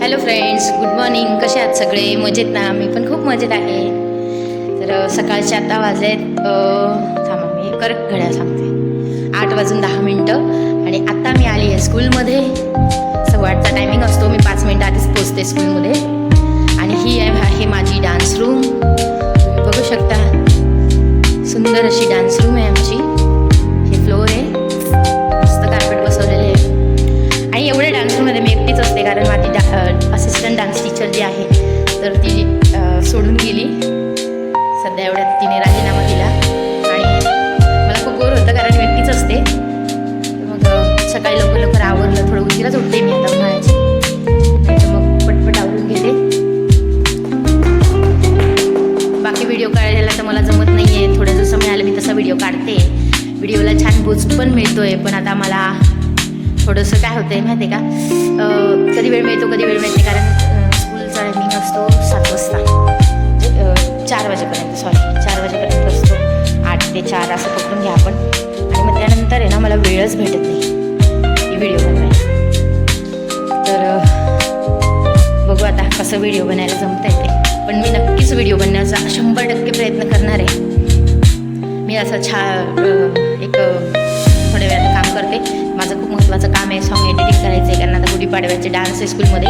Hello friends good morning कसे आहात सगळे? मजेत ना? मी पण खूप मजेत आहे. तर सकाळचे आता वाजलेत आहेत थांबा मी करेक्ट घड्याळ सांगते आठ वाजून दहा मिनटं. आणि आत्ता मी आली आहे स्कूलमध्ये. सव्वा आठचा टायमिंग असतो. मी पाच मिनटं आधीच पोचते स्कूलमध्ये. आणि ही आहे आहे माझी डान्स रूम आता मला थोडंसं काय होतं आहे माहिती आहे का कधी वेळ मिळतो कधी वेळ मिळते कारण स्कूलचा टायमिंग असतो सात वाजता. म्हणजे, चार वाजेपर्यंत सॉरी चार वाजेपर्यंत असतो. आठ ते चार असं पकडून घ्या आपण. आणि मग त्यानंतर आहे ना मला वेळच भेटत नाही. ही व्हिडिओ बनवायला. तर बघू आता कसं व्हिडिओ बनायला जमत आहे ते. पण मी नक्कीच व्हिडिओ बनण्याचा शंभर टक्के प्रयत्न करणार आहे. मी असं छा एक करते माझं खूप महत्त्वाचं काम आहे सॉन्ग एडिटिंग करायचं आहे कारण आता गुढीपाडव्याचे डान्स स्कूलमध्ये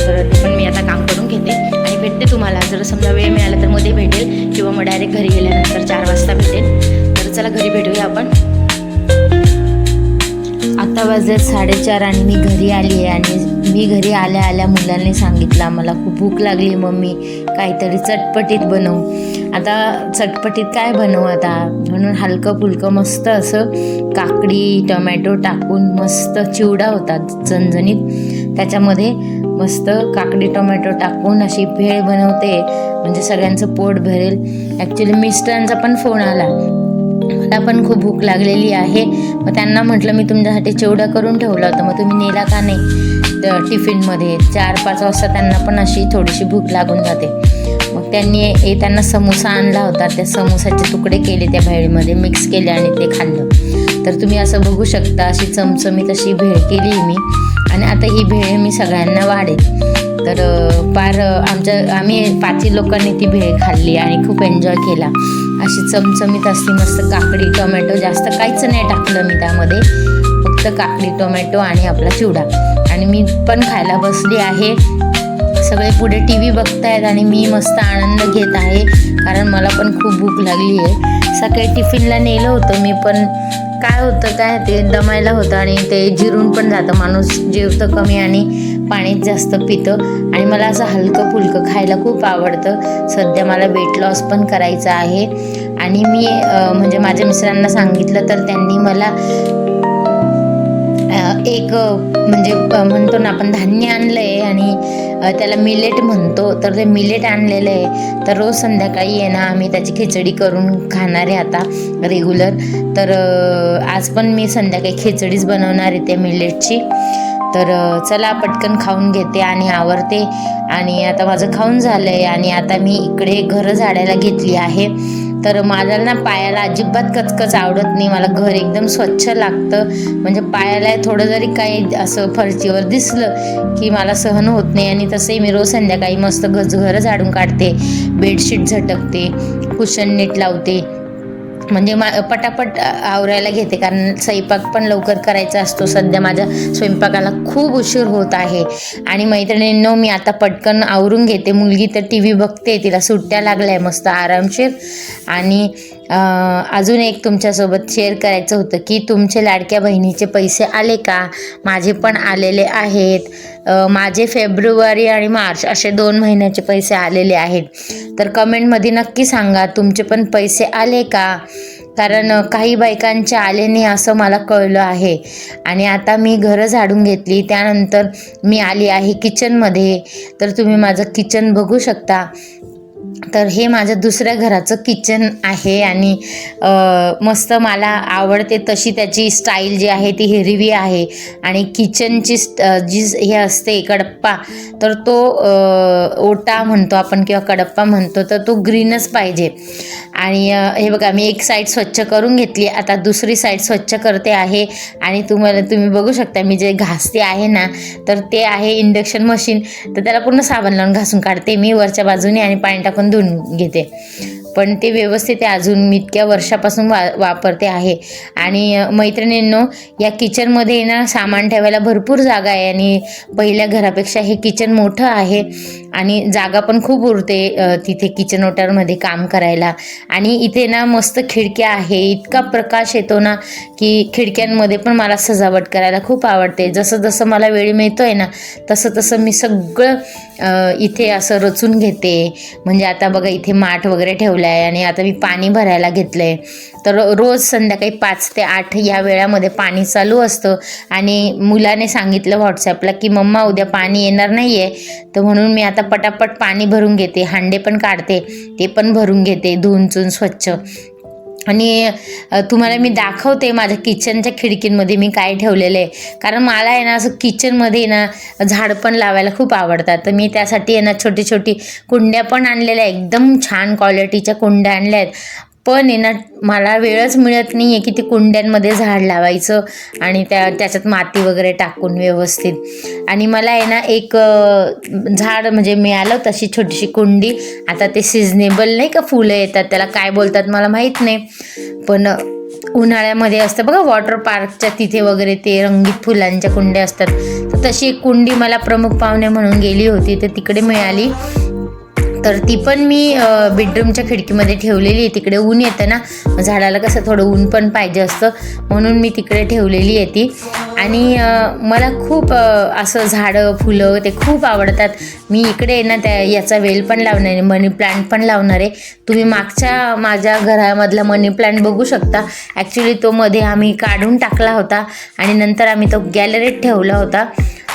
तर ते पण मी आता काम करून घेते. आणि भेटते तुम्हाला. जर समजा वेळ मिळाला तर मध्ये भेटेल किंवा मग डायरेक्ट घरी गेल्यानंतर चार वाजता भेटेल. तर चला घरी भेटूया आपण. आता वाजले साडेचार आणि मी घरी आली आहे आणि मी घरी आल्या आल्या मुलांनी सांगितलं मला खूप भूक लागली मम्मी. काहीतरी चटपटीत बनव. आता चटपटीत काय बनवू आता? म्हणून हलकं फुलकं मस्त असं काकडी टोमॅटो टाकून मस्त चिवडा होता झणझणीत त्याच्यामध्ये मस्त काकडी टोमॅटो टाकून अशी भेळ बनवते म्हणजे सगळ्यांचं पोट भरेल. ॲक्च्युली मिस्टरांचा पण फोन आला. त्यांना पण खूप भूक लागलेली आहे. मग त्यांना म्हटलं मी तुमच्यासाठी चिवडा करून ठेवला होता. मग तुम्ही नेला का नाही? टिफिनमध्ये चार पाच वाजता त्यांना पण अशी थोडीशी भूक लागून जाते. मग त्यांनी येताना समोसा आणला होता. त्या समोसाचे तुकडे केले त्या भेळीमध्ये मिक्स केले आणि ते खाल्लं. तर तुम्ही असं बघू शकता अशी चमचमीत अशी भेळ केली मी. आणि आता ही भेळ मी सगळ्यांना वाढेल. तर फार आमच्या आम्ही पाचही लोकांनी ती भेळ खाल्ली आणि खूप एन्जॉय केला. अशी चमचमीत असली मस्त काकडी टोमॅटो जास्त काहीच नाही टाकलं मी त्यामध्ये. फक्त काकडी टोमॅटो आणि आपला चिवडा. आणि मी पण खायला बसली आहे. सगळे पुढे टी व्ही बघतायत आणि मी मस्त आनंद घेत आहे. कारण मला पण खूप भूक लागली आहे. सकाळी टिफिनला नेलं होतं मी पण काय होतं काय ते दमायला होतं आणि ते जिरून पण जातं. माणूस जेवतं कमी आणि पाणीच जास्त पितं. आणि मला असं हलकं फुलकं खायला खूप आवडतं. सध्या मला वेट लॉस पण करायचं आहे. आणि मी म्हणजे माझ्या मिस्टरांना सांगितलं तर त्यांनी मला एक म्हणजे म्हणतो ना आपण धान्य आणलं आहे आणि त्याला मिलेट म्हणतो. तर ते मिलेट आणलेलं आहे. तर रोज संध्याकाळी आहे ना आम्ही त्याची खिचडी करून खाणार आहे आता रेग्युलर तर आज पण मी संध्याकाळी खिचडीच बनवणार आहे त्या मिलेटची तर चला पटकन खाऊन घेते आणि आवरते. आणि आता माझं खाऊन झालं आहे आणि आता मी इकडे घरं झाडायला घेतली आहे. तर मला ना पायाला अजिबात कचकच आवडत नाही. मला घर एकदम स्वच्छ लागतं. म्हणजे पायाला थोडं जरी काही असं फरशीवर दिसलं की मला सहन होत नाही आणि तसंही मी रोज संध्याकाळी मस्त गज घरं झाडून काढते. बेडशीट झटकते कुशन नीट लावते. म्हणजे मा पटापट आवरायला घेते कारण स्वयंपाक पण लवकर करायचा असतो. सध्या माझ्या स्वयंपाकाला खूप उशीर होत आहे. आणि मैत्रिणींनो मी आता पटकन आवरून घेते. मुलगी तर टी व्ही बघते तिला सुट्ट्या लागल्या आहे मस्त आरामशीर. आणि अजून एक तुमच्यासोबत शेअर करायचं होतं की तुमचे लाडक्या बहिणीचे पैसे आले का? माझे पण आलेले आहेत. माझे फेब्रुवारी आणि मार्च असे दोन महिन्याचे पैसे आलेले आहेत. तर कमेंटमध्ये नक्की सांगा तुमचे पण पैसे आले का? कारण काही बायकांचे आले नाही असं मला कळलं आहे. आणि आता मी घरं झाडून घेतली त्यानंतर मी आली आहे किचनमध्ये तर तुम्ही माझं किचन बघू शकता. तर हे माझं दुसऱ्या घराचं किचन आहे आणि मस्त मला आवडते तशी त्याची स्टाईल जी आहे ती हिरवी आहे. आणि किचनची स्ट- जी हे असते कडप्पा तर तो ओटा म्हणतो आपण किंवा कडप्पा म्हणतो तर तो ग्रीनच पाहिजे. आणि हे बघा मी एक साईड स्वच्छ करून घेतली आता दुसरी साईड स्वच्छ करते आहे. आणि तुम्हाला तुम्ही बघू शकता मी जे घासते आहे ना तर ते आहे इंडक्शन मशीन तर त्याला पूर्ण साबण लावून घासून काढते मी वरच्या बाजूने आणि पाणी टाकून धुवून घेते. पण ते व्यवस्थित आहे. अजून मी इतक्या वर्षापासून वा वापरते आहे. आणि मैत्रिणींनो या किचनमध्ये ना सामान ठेवायला भरपूर जागा आहे. आणि पहिल्या घरापेक्षा हे किचन मोठं आहे. आणि जागा पण खूप उरते तिथे किचन ओट्यामध्ये काम करायला. आणि इथे ना मस्त खिडक्या आहे. इतका प्रकाश येतो ना की खिडक्यांमध्ये पण मला सजावट करायला खूप आवडते. जसं जसं मला वेळ मिळतो आहे ना तसं तसं मी सगळं इथे असं रचून घेते. म्हणजे आता बघा इथे माठ वगैरे ठेवलं आहे आणि आता मी पाणी भरायला घेतलं आहे तर रोज संध्याकाळी पाच ते आठ या वेळामध्ये पाणी चालू असतं. आणि मुलाने सांगितलं व्हॉट्सॲपला की मम्मा उद्या पाणी येणार नाही आहे तर म्हणून मी आता पटापट पाणी भरून घेते. हांडे पण काढते ते पण भरून घेते धुवून चून स्वच्छ. आणि तुम्हाला मी दाखवते माझ्या किचनच्या खिडकींमध्ये मी काय ठेवलेलं आहे. कारण मला आहे ना असं किचनमध्ये ना झाड पण लावायला खूप आवडतात. तर मी त्यासाठी आहे ना छोटी छोटी कुंड्या पण आणलेल्या आहे एकदम छान क्वालिटीच्या कुंड्या आणल्या आहेत. पण आहे ना मला वेळच मिळत नाही आहे की ती कुंड्यांमध्ये झाड लावायचं आणि त्या त्याच्यात माती वगैरे टाकून व्यवस्थित. आणि मला आहे ना एक झाड म्हणजे मिळालं तशी छोटीशी कुंडी. आता ते सिजनेबल नाही का फुलं येतात त्याला काय बोलतात मला माहीत नाही. पण उन्हाळ्यामध्ये असतं बघा वॉटर पार्कच्या तिथे वगैरे ते रंगीत फुलांच्या कुंड्या असतात. तर तशी एक कुंडी मला प्रमुख पाहुणे म्हणून गेली होती तर तिकडे मिळाली. तर ती पण मी बेडरूमच्या खिडकीमध्ये ठेवलेली आहे. तिकडे ऊन येतं ना झाडाला कसं थोडं ऊन पण पाहिजे असतं. म्हणून मी तिकडे ठेवलेली आहे ती. आणि मला खूप असं झाडं फुलं ते खूप आवडतात. मी इकडे आहे ना त्या याचा वेल पण लावणार आहे मनी प्लांट पण लावणार आहे. तुम्ही मागच्या माझ्या घरामधला मनी प्लांट बघू शकता. ॲक्च्युली तो मध्ये आम्ही काढून टाकला होता आणि नंतर आम्ही तो गॅलरीत ठेवला होता.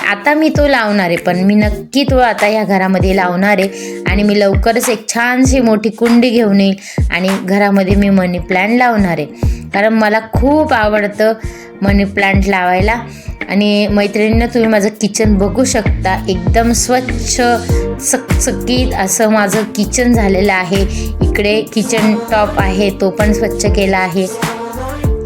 आता मी तो लावणार आहे पण मी नक्की तो आता या घरामध्ये लावणार आहे आणि मी लवकरच एक छानशी मोठी कुंडी घेऊन येईल आणि घरामध्ये मी मनी प्लॅन्ट लावणार आहे. कारण मला खूप आवडतं मनी प्लांट लावायला आणि मैत्रिणींना तुम्ही माझं किचन बघू शकता. एकदम स्वच्छ चकचकीत असं माझं किचन झालेलं आहे. इकडे किचन टॉप आहे तो पण स्वच्छ केला आहे.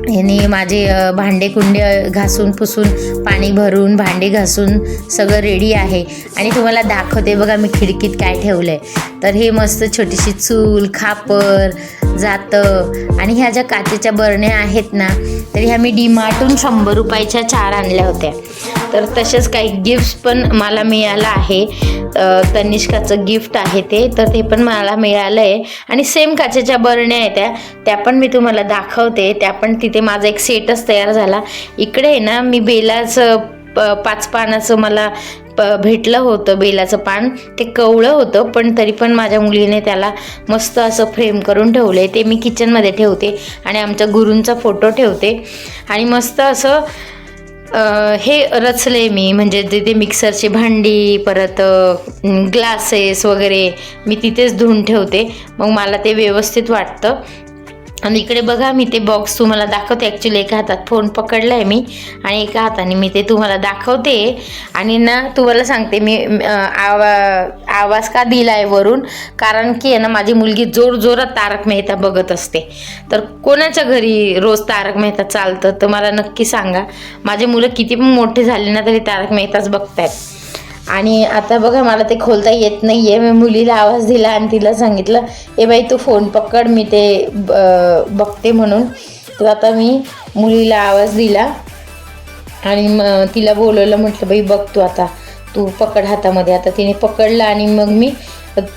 यांनी माझे भांडे कुंडे घासून पुसून पाणी भरून भांडे घासून सगळं रेडी आहे. आणि तुम्हाला दाखवते बघा मी खिडकीत काय ठेवलं आहे तर हे मस्त छोटीशी चूल खापर जातं आणि ह्या ज्या काचेच्या बरण्या आहेत ना तर ह्या मी डीमार्टून शंभर रुपयाच्या चार आणल्या होत्या. तर तसेच काही गिफ्ट्स पण मला मिळालं आहे. तनिष्काचं गिफ्ट आहे ते तर ते पण मला मिळालं आहे आणि सेम काचेच्या बरण्या आहेत त्या. त्या पण मी तुम्हाला दाखवते. त्या पण तिथे माझा एक सेटच तयार झाला. इकडे आहे ना मी बेलाचं प पाच पानाचं मला प भेटलं होतं बेलाचं पान. ते कवळं होतं पण तरी पण माझ्या मुलीने त्याला मस्त असं फ्रेम करून ठेवलं आहे ते मी किचनमध्ये ठेवते आणि आमच्या गुरूंचा फोटो ठेवते. आणि मस्त असं हे रचले मी. म्हणजे तिथे मिक्सरची भांडी परत ग्लासेस वगैरे मी तिथेच धुवून ठेवते. मग मला ते व्यवस्थित वाटतं. आणि इकडे बघा मी ते बॉक्स तुम्हाला दाखवते. ॲक्च्युली एका हातात फोन पकडला आहे मी आणि एका हाताने मी ते तुम्हाला दाखवते. आणि ना तुम्हाला सांगते मी आवा आवाज का दिला आहे वरून? कारण की आहे ना माझी मुलगी जोर जोरात तारक मेहता बघत असते. तर कोणाच्या घरी रोज तारक मेहता चालतं तर मला नक्की सांगा. माझे मुलं किती पण मोठे झाले ना तरी तारक मेहताच बघतायत. आणि आता बघा मला ते खोलता येत नाही आहे मी मुलीला आवाज दिला आणि तिला सांगितलं ए बाई तू फोन पकड मी ते ब- बघते म्हणून. तर आता मी मुलीला आवाज दिला आणि मग तिला बोलवलं म्हटलं बाई बघ तू आता तू पकड हातामध्ये. आता तिने पकडलं आणि मग मी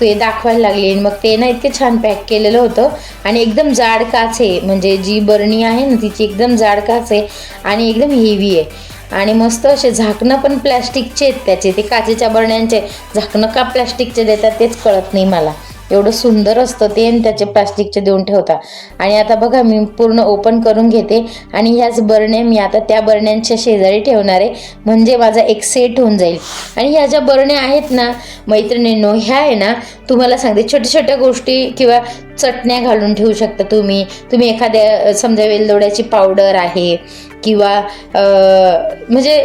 ते दाखवायला लागली आणि मग ते ना इतके छान पॅक केलेलं होतं. आणि एकदम जाड काच आहे. म्हणजे जी बरणी आहे ना तिची एकदम जाड काच आहे आणि एकदम हेवी आहे. आणि मस्त असे झाकणं पण प्लॅस्टिकचे आहेत त्याचे. ते काचेच्या बरण्यांचे झाकणं का प्लॅस्टिकचे देतात तेच कळत नाही मला. एवढं सुंदर असतं ते आणि त्याचे प्लास्टिकचे देऊन ठेवता. आणि आता बघा मी पूर्ण ओपन करून घेते आणि ह्याच बरण्या मी आता त्या बरण्यांच्या शेजारी ठेवणार आहे. म्हणजे माझा एक सेट होऊन जाईल. आणि ह्या ज्या बरण्या आहेत ना मैत्रिणींनो ह्या आहे ना तुम्हाला सांगते छोट्या छोट्या गोष्टी किंवा चटण्या घालून ठेवू शकता तुम्ही. तुम्ही एखाद्या समजा वेलदोड्याची पावडर आहे किंवा म्हणजे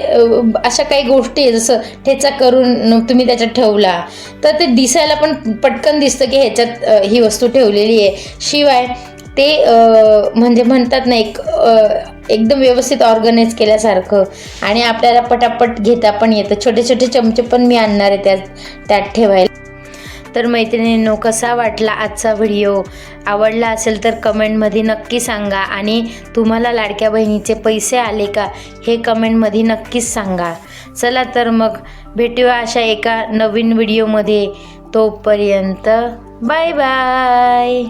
अशा काही गोष्टी जसं ठेचा करून तुम्ही त्याच्यात ठेवला तर ते दिसायला पण पटकन दिसतं की ह्याच्यात ही वस्तू ठेवलेली आहे. शिवाय ते म्हणजे म्हणतात ना एक एकदम व्यवस्थित ऑर्गनाईज केल्यासारखं आणि आपल्याला पटापट घेता पण येतं. छोटे छोटे चमचे पण मी आणणार आहे त्यात त्यात ठेवायला. तर मैत्रिणींनो कसा वाटला आजचा व्हिडिओ? आवडला असेल तर कमेंटमध्ये नक्की सांगा. आणि तुम्हाला लाडक्या बहिणीचे पैसे आले का हे कमेंटमध्ये नक्कीच सांगा. चला तर मग भेटूया अशा एका नवीन व्हिडिओमध्ये. तोपर्यंत बाय बाय.